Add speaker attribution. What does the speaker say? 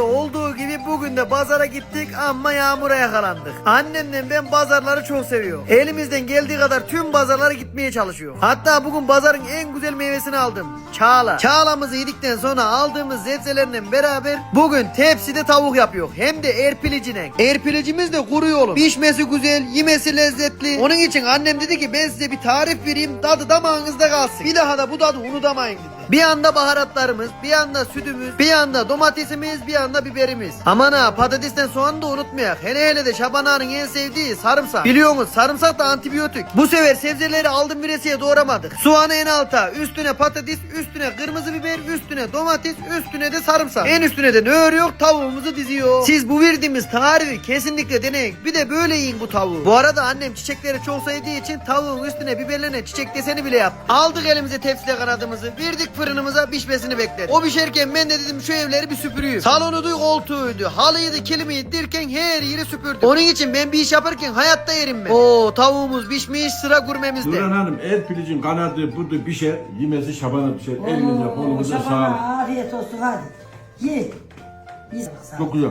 Speaker 1: hafta olduğu gibi bugün de pazara gittik ama yağmura yakalandık. Annemle ben pazarları çok seviyorum. Elimizden geldiği kadar tüm pazarlara gitmeye çalışıyor. Hatta bugün pazarın en güzel meyvesini aldım. Çağla. Çağlamızı yedikten sonra aldığımız zebzelerle beraber bugün tepside tavuk yapıyor. Hem de erpilicine. Erpilicimiz de kuru oğlum. Pişmesi güzel, yemesi lezzetli. Onun için annem dedi ki ben size bir tarif vereyim tadı damağınızda kalsın. Bir daha da bu tadı unutamayın dedi. Bir anda baharatlarımız, bir yanda sütümüz, bir yanda domatesimiz, bir yanda biberimiz. Aman ha patatesten soğanı da unutmayak. Hele hele de Şaban Ağa'nın en sevdiği sarımsak. Biliyorsunuz sarımsak da antibiyotik. Bu sefer sebzeleri aldım biresiye doğramadık. Soğanı en alta, üstüne patates, üstüne kırmızı biber, üstüne domates, üstüne de sarımsak. En üstüne de ne örüyor? Tavuğumuzu diziyor. Siz bu verdiğimiz tarifi kesinlikle deneyin. Bir de böyle yiyin bu tavuğu. Bu arada annem çiçekleri çok sevdiği için tavuğun üstüne biberlerine çiçek deseni bile yaptı. Aldık elimize tepside kanadımızı, verdik fırınımıza pişmesini bekledik. O pişerken ben de dedim şu evleri bir süpürüyüm. Salonuydu, koltuğuydu, halıydı, kilimiydi derken her yeri süpürdüm. Onun için ben bir iş yaparken hayatta yerim ben. Oo tavuğumuz pişmiş sıra gurmemizde.
Speaker 2: Nurhan Hanım el pilicin kanadı budu pişer, yemesi şabana pişer. Elinize kolunuza
Speaker 3: Şafana
Speaker 2: sağlık.
Speaker 3: Afiyet olsun hadi. Ye. Ye.
Speaker 2: Çok güzel.